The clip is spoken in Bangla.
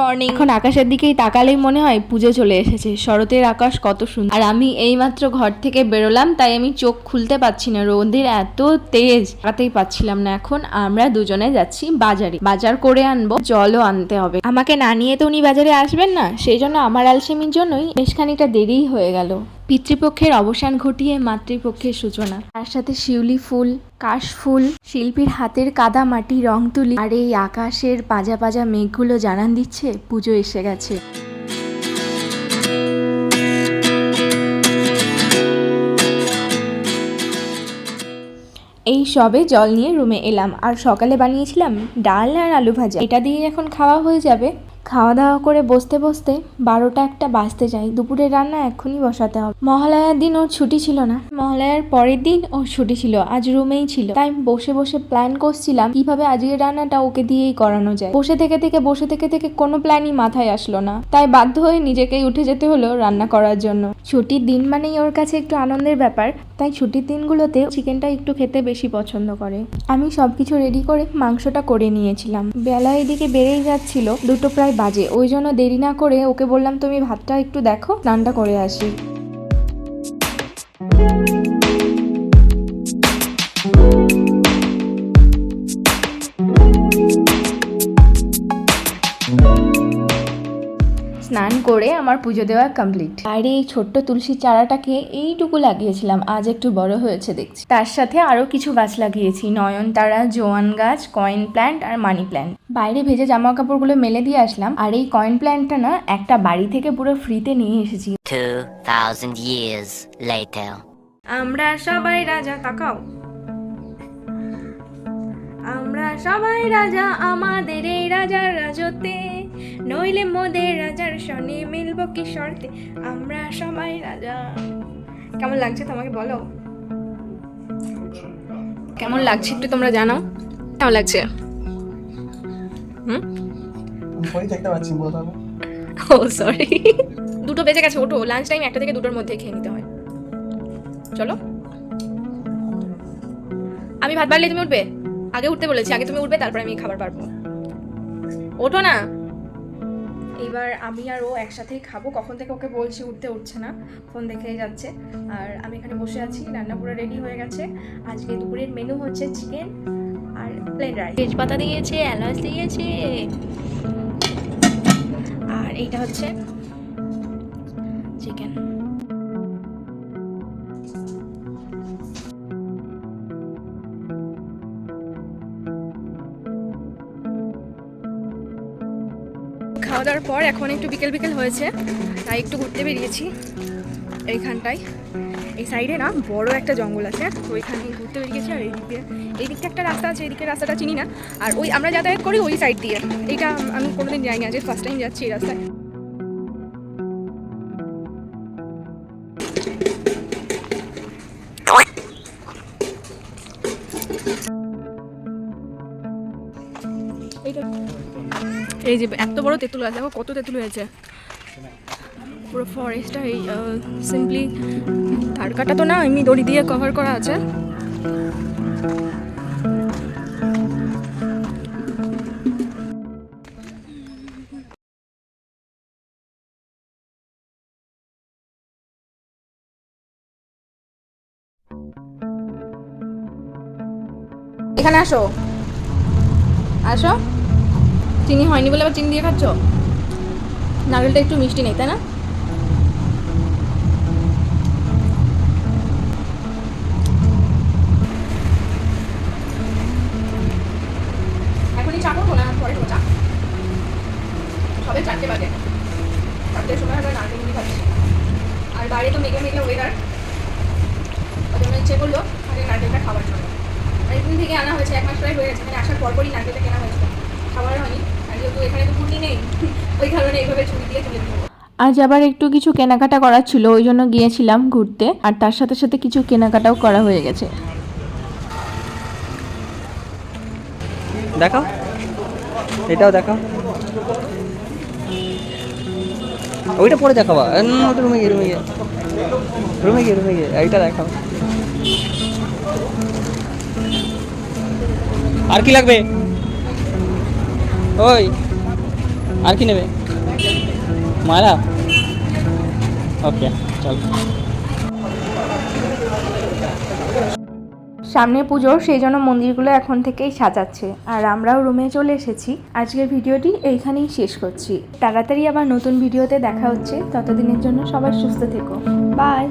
মর্নিং এখন আকাশের দিকেই তাকালেই মনে হয় পুজো চলে এসেছে। শরতের আকাশ কত সুন্দর। আর আমি এইমাত্র ঘর থেকে বেরোলাম, তাই আমি চোখ খুলতে পাচ্ছি না। রোদের এত তেজ, তাকাতেই পাচ্ছিলাম না। এখন আমরা দুজনে যাচ্ছি বাজারে। বাজার করে আনব, জলও আনতে হবে। আমাকে না নিয়ে তো উনি বাজারে আসবেন না, সেই জন্য আমার আলসেমির জন্যই বেশ খানিকটা দেরিই হয়ে গেল। পিতৃপক্ষের অবসান ঘটিয়ে মাতৃপক্ষের সূচনা। তার সাথে শিউলি ফুল, কাশ ফুল, শিল্পীর হাতের কাদা মাটি, রং তুলি আর এই আকাশের পাজা পাজা মেঘগুলো জানান দিচ্ছে, পুজো এসে গেছে। এই সবে জল নিয়ে রুমে এলাম, আর সকালে বানিয়েছিলাম ডাল আর আলু ভাজা। এটা দিয়ে এখন খাওয়া হয়ে যাবে। খাওয়া দাওয়া করে বসতে বসতে বারোটা একটা বাজতে যাই দুপুরের রান্না এক্ষুনি বসাতে হবে। মহালয়ার দিন ওর ছুটি ছিল না। মহালয়ার পরের দিন ওর ছুটি ছিল। আজ রুমেই ছিল। তাই বসে বসে প্ল্যান করছিলাম কীভাবে আজকের রান্নাটা ওকে দিয়েই করানো যায়। বসে থেকে থেকে, বসে থেকে থেকে কোনো প্ল্যানই মাথায় আসলো না। তাই বাধ্য হয়ে নিজেকেই উঠে যেতে হলো রান্না করার জন্য। ছুটির দিন মানেই ওর কাছে একটু আনন্দের ব্যাপার। তাই ছুটির দিনগুলোতে চিকেনটা একটু খেতে বেশি পছন্দ করে। আমি সবকিছু রেডি করে মাংসটা করে নিয়েছিলাম। বেলা এদিকে বেড়েই যাচ্ছিল। দুটো প্রায় বাজে। ওই জন্য দেরি না করে ওকে বললাম, তুমি ভাতটা একটু দেখো, স্নানটা করে আসি। আমার পুজো দেওয়া কমপ্লিট আর এই ছোট্ট তুলসী চারাটাকে এইটুকু লাগিয়েছিলাম আজ একটু বড় হয়েছে দেখছি। তার সাথে আরও কিছু গাছ লাগিয়েছি নয়নতারা জোয়ান গাছ কয়েন প্ল্যান্ট আর মানি প্ল্যান্ট বাইরে ভেজে জামা কাপড়গুলো মেলে দিয়ে আসলাম আর এই কয়েন প্ল্যান্টটা না একটা বাড়ি থেকে পুরো ফ্রিতে নিয়ে এসেছি। 2,000 years later. আমরা সবাই রাজা তাকাও। আমরা সবাই রাজা আমাদের এই রাজার রাজতে নইলে মোদের রাজার সনে মিলব কি শর্তে আমরা সবাই রাজা। কেমন লাগছে তোমাকে বলো? কেমন লাগছে একটু তোমরা জানাও। কেমন লাগছে? হুম? আমি দেখতে পাচ্ছি ও সরি দুটো বেজে গেছে ওটো লাঞ্চ টাইম একটা থেকে দুটোর মধ্যে খেয়ে নিতে হয়। চলো। আমি ভাত বাড়লে তুমি উঠবে? আগে উঠতে বলেছি আগে তুমি উঠবে তারপর আমি খাবার পারব ওঠো না। এবার আমি আর ও একসাথেই খাব। কখন থেকে ওকে বলছি উঠতে উঠছে না ফোন দেখেই যাচ্ছে। আর আমি এখানে বসে আছি রান্না পুরো রেডি হয়ে গেছে। আজকে দুপুরের মেনু হচ্ছে চিকেন আর প্লেন রাইস তেজপাতা দিয়েছে এলাচ দিয়েছে। আর এইটা হচ্ছে চিকেন খাওয়া দাওয়ার পর এখন একটু বিকেল বিকেল হয়েছে, তাই একটু ঘুরতে বেরিয়েছি এইখানটায়। এই সাইডে না বড় একটা জঙ্গল আছে, তো ওইখানে ঘুরতে বেরিয়েছি আর এই দিক এই দিকটা একটা রাস্তা আছে এইদিকে রাস্তাটা চিনি না। আর ওই আমরা যাতায়াত করি ওই সাইড দিয়ে। এইটা আমি কোনোদিন যাইনি আজ ফার্স্ট টাইম যাচ্ছি এই রাস্তায়। এই যে এত বড় তেঁতুল গাছ, দেখো কত তেঁতুল হয়েছে। পুরো ফরেস্টটা এই সিম্পলি ধার কাটা তো না, এমনি দড়ি দিয়ে কভার করা আছে। এখানে আসো। আসো। চিনি হয়নি বলে আবার চিনি দিয়ে খাচ্ছ? নারকেলটা একটু মিষ্টি নেই, তাই না? এখনই চা চারটে আর বাইরে তো মেঘে মেঘে ওয়েদার ইচ্ছে করল আগে নারকেলটা খাবার জন্য। থেকে আনা হয়েছে, এক মাস প্রায় হয়ে গেছে। মানে আসার পরপরই নারকেলটা কেনা হয়েছে খাবার হয়নি। আর যেহেতু এখানে তো পুটি নেই ওই কারণে এইভাবে ছুটি দিয়ে তুলে দেবো আজ আবার একটু কিছু কেনাকাটা করার ছিল ওই জন্য গিয়েছিলাম ঘুরতে। আর তার সাথে সাথে কিছু কেনাকাটাও করা হয়ে গেছে। দেখাও। এটাও দেখাও। ওইটা পরে দেখাবা। রুমে গিয়ে রুমে গিয়ে। রুমে গিয়ে রুমে গিয়ে। এইটা দেখাও। আর কি লাগবে? ওই, আর কি নেবে? মালা? ওকে, চল। সামনে পুজো, সেই জন্য মন্দিরগুলো এখন থেকেই সাজাচ্ছে। আর আমরাও রুমে চলে এসেছি। আজকের ভিডিওটি এইখানেই শেষ করছি। তাড়াতাড়ি আবার নতুন ভিডিওতে দেখা হচ্ছে। ততদিনের জন্য সবাই সুস্থ থেকো। বাই!